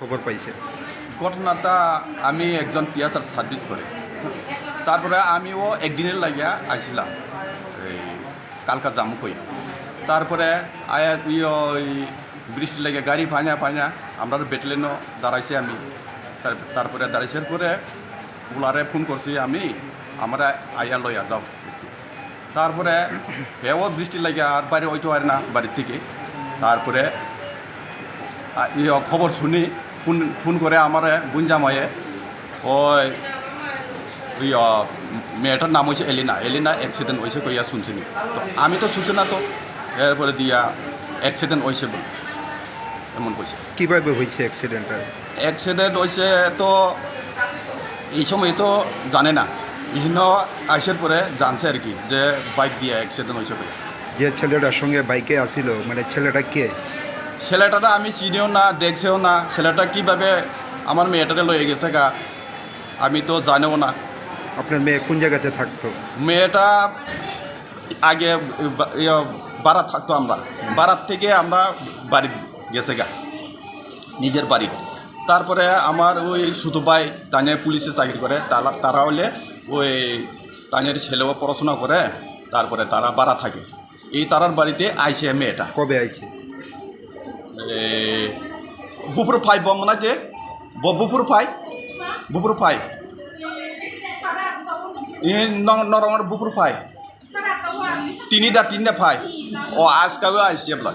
খবর পাইছে। ঘটনাটা আমি একজন টিয়াচার সার্ভিস করে। তারপরে আমিও একদিনের লাগিয়া আইছিলাম, এই কালকা জামু কই তারপরে আয়া ওই বৃষ্টি লাগে গাড়ি ফাঁয়া ফাঁয়া আমরা বেটেলেনও দাঁড়াইছি আমি। তার- তারপরে দাঁড়াইছে পরে ওলারে ফোন করছি আমি, আমরা আয়া লইয়া যাও। তারপরে হেও বৃষ্টি লাগে আর বাইরে ওইটো আর না বাড়ির থেকে। তারপরে খবর শুনি ফোন ফোন করে আমার গুঞ্জামায়ে ওই ওই মেয়েটার নাম হয়েছে এলিনা এলিনা অ্যাক্সিডেন্ট হয়েছে কইয়া শুনছি নি। তো আমি তো শুনছি না তো এরপরে দিয়া অ্যাক্সিডেন্ট হয়েছে বলে এমন কইছে। কীভাবে হয়েছে অ্যাক্সিডেন্টটা অ্যাক্সিডেন্ট হয়েছে তো এই সময় তো জানে না বিভিন্ন আইসের পরে জানছে আর কি যে বাইক দিয়ে অ্যাক্সিডেন্ট হয়েছে যে ছেলেটার সঙ্গে বাইকে আসিল মানে ছেলেটা কে? ছেলেটা আমি চিনিও না দেখছেও না। ছেলেটা কীভাবে আমার মেয়েটারে লয়ে গেছে গা? আমি তো জানেও না। আপনার মেয়ে কোন জায়গাতে থাকতো? মেয়েটা আগে ইয়া, বারাত থাকতো আমরা। বারাত থেকে আমরা বাড়ি গেছে গা নিজের বাড়ি। তারপরে আমার ওই ছোটো ভাই তানিয়া পুলিশে চাকরি করে। তারা তারা হলে ওই তানিয়ার ছেলেও পড়াশোনা করে তারপরে তারা বাড়া থাকে। এই তারার বাড়িতে আইছে মেয়েটা। কবে আইছে বুপুর ফাই বম নাকি? বুপুর ফাই বুপুর ফাই নরমের বুপুর ফাই তিনিটা তিনটা ফাই। ও আজকাও আইসি আপনার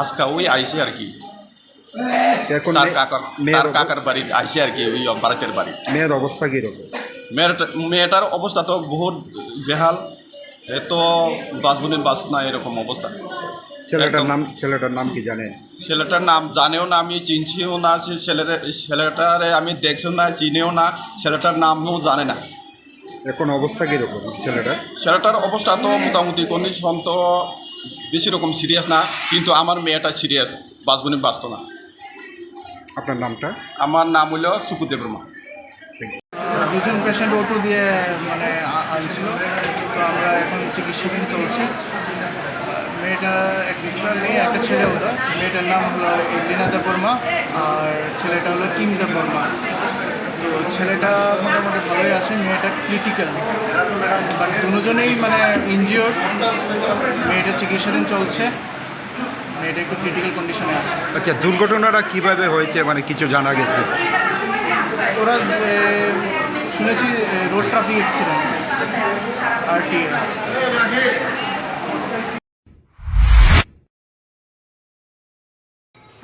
আজকাও আইসি আর কি। এখন তার কাকার মেয়ের তার কাকার বাড়ি আইসি আর কি ওই বারাকের বাড়ি। মেয়ের অবস্থা কীরকম? মেয়েটা মেয়েটার অবস্থা তো বহুত বেহাল। এ তো বাসবুনের বাস না এরকম অবস্থা। ছেলেটার। নাম ছেলেটার নাম কি জানেন? ছেলেটার নাম জানেও না আমি চিনছিও না সে ছেলের ছেলেটারে আমি দেখছিও না চিনেও না ছেলেটার নামও জানে না। এখন অবস্থা কীরকম ছেলেটার? ছেলেটার অবস্থা তো মোটামুটি কন্ডিশন তো বেশি রকম সিরিয়াস না কিন্তু আমার মেয়েটা সিরিয়াস বাসবনি বাঁচত না। আপনার নামটা? আমার নাম হলো সুকুদেব বর্মা। দুজন পেশেন্ট অটো দিয়ে মানে আনছিল তো আমরা এখন চিকিৎসাধীন চলছে। মেয়েটা এক দুটা মেয়ে একটা ছেলে হলো মেয়েটার নাম হলো এলিনা দেববর্মা আর ছেলেটা হলো কিম দেববর্মা তো ছেলেটা মোটামুটি ভালোই আছে মেয়েটা ক্রিটিক্যাল বাট দুজনেই মানে ইনজিওর মেয়েটা চিকিৎসাধীন চলছে। মেয়েটা একটু ক্রিটিক্যাল কন্ডিশনে আছে। আচ্ছা দুর্ঘটনাটা কীভাবে হয়েছে? মানে কিছু জানা গেছে? ওরা শুনেছি রোড ট্রাফিক অ্যাক্সিডেন্ট আর টি